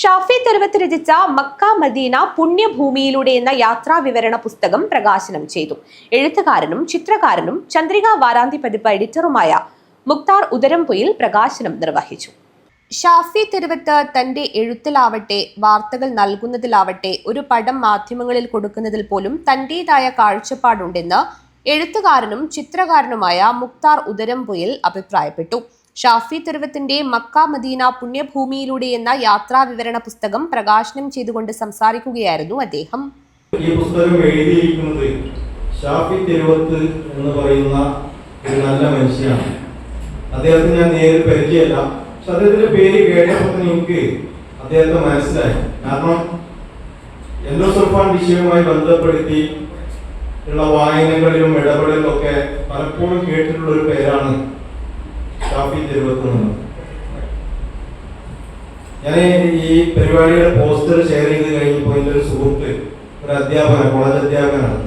ഷാഫി തെരുവത്ത് രചിച്ച Mecca Medina പുണ്യഭൂമിയിലൂടെ എന്ന യാത്രാ വിവരണ പുസ്തകം പ്രകാശനം ചെയ്തു. എഴുത്തുകാരനും ചിത്രകാരനും ചന്ദ്രിക വാരാന്തി പതിപ്പ് എഡിറ്ററുമായ മുക്താർ ഉദരംപൊയിൽ പ്രകാശനം നിർവഹിച്ചു. ഷാഫി തെരുവത്ത് തന്റെ എഴുത്തിലാവട്ടെ വാർത്തകൾ നൽകുന്നതിലാവട്ടെ ഒരു പടം മാധ്യമങ്ങളിൽ കൊടുക്കുന്നതിൽ പോലും തന്റേതായ കാഴ്ചപ്പാടുണ്ടെന്ന് എഴുത്തുകാരനും ചിത്രകാരനുമായ മുക്താർ ഉദരംപൊയിൽ അഭിപ്രായപ്പെട്ടു. ഷാഫി തെരുവത്തിന്റെ മക്ക മദീന പുണ്യഭൂമിയിലൂടെ എന്ന യാത്രാ വിവരണ പുസ്തകം പ്രകാശനം ചെയ്തുകൊണ്ട് സംസാരിക്കുകയായിരുന്നു അദ്ദേഹം. ഈ പുസ്തകം എഴുതിയിരിക്കുന്നത് ഷാഫി തെരുവത്ത് എന്ന് പറയുന്ന ഒരു നല്ല മനുഷ്യനാണ്. അദ്ദേഹത്തിന് ഞാൻ നേരിൽ പരിചയമല്ല. പക്ഷെ അദ്ദേഹത്തിന്റെ പേര് കേട്ടപ്പോൾ തന്നെ എനിക്ക് അദ്ദേഹത്തെ മനസ്സിലായി. കാരണം എൻഡോസൾഫാൻ വിഷയവുമായി ബന്ധപ്പെടുത്തി ഉള്ള വായനകളിലും ഇടപെടലിലും ഒക്കെ പലപ്പോഴും കേട്ടിട്ടുള്ള ഒരു പേരാണ് ഷാഫി തിരുവത്തുനിന്ന് ഞാൻ ഈ പരിപാടിയുടെ പോസ്റ്റർ ഷെയർ ചെയ്ത് കഴിഞ്ഞപ്പോൾ എന്റെ ഒരു സുഹൃത്ത് ഒരു അധ്യാപകൻ കോളേജ് അധ്യാപകനാണ്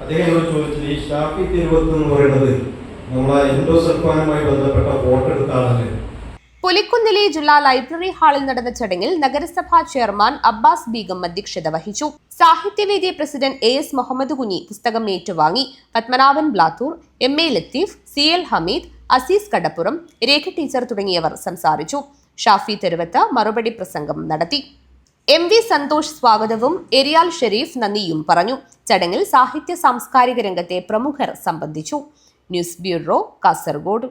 അദ്ദേഹം. എന്നോട് ചോദിച്ചത് ഈ ഷാഫി തിരുവത്ത് എന്ന് പറയുന്നത് നമ്മളെ എൻഡോ സൽഫാനുമായി ബന്ധപ്പെട്ട ഫോട്ടോ എടുത്ത ആളല്ലേ പുലിക്കുന്നിലെ ജില്ലാ ലൈബ്രറി ഹാളിൽ നടന്ന ചടങ്ങിൽ നഗരസഭാ ചെയർമാൻ അബ്ബാസ് ബീഗം അധ്യക്ഷത വഹിച്ചു. സാഹിത്യവേദി president A S Muhammad Kunhi പുസ്തകം ഏറ്റുവാങ്ങി. Padmanabhan Blathur M A Latheef C L Hameed Azeez Kadappuram Rekha teacher തുടങ്ങിയവർ സംസാരിച്ചു. ഷാഫി തെരുവത്ത് മറുപടി പ്രസംഗം നടത്തി. എം വി സന്തോഷ് സ്വാഗതവും എരിയാൽ ഷെരീഫ് നന്ദിയും പറഞ്ഞു. ചടങ്ങിൽ സാഹിത്യ സാംസ്കാരിക രംഗത്തെ പ്രമുഖർ സംബന്ധിച്ചു. News bureau Kasaragod.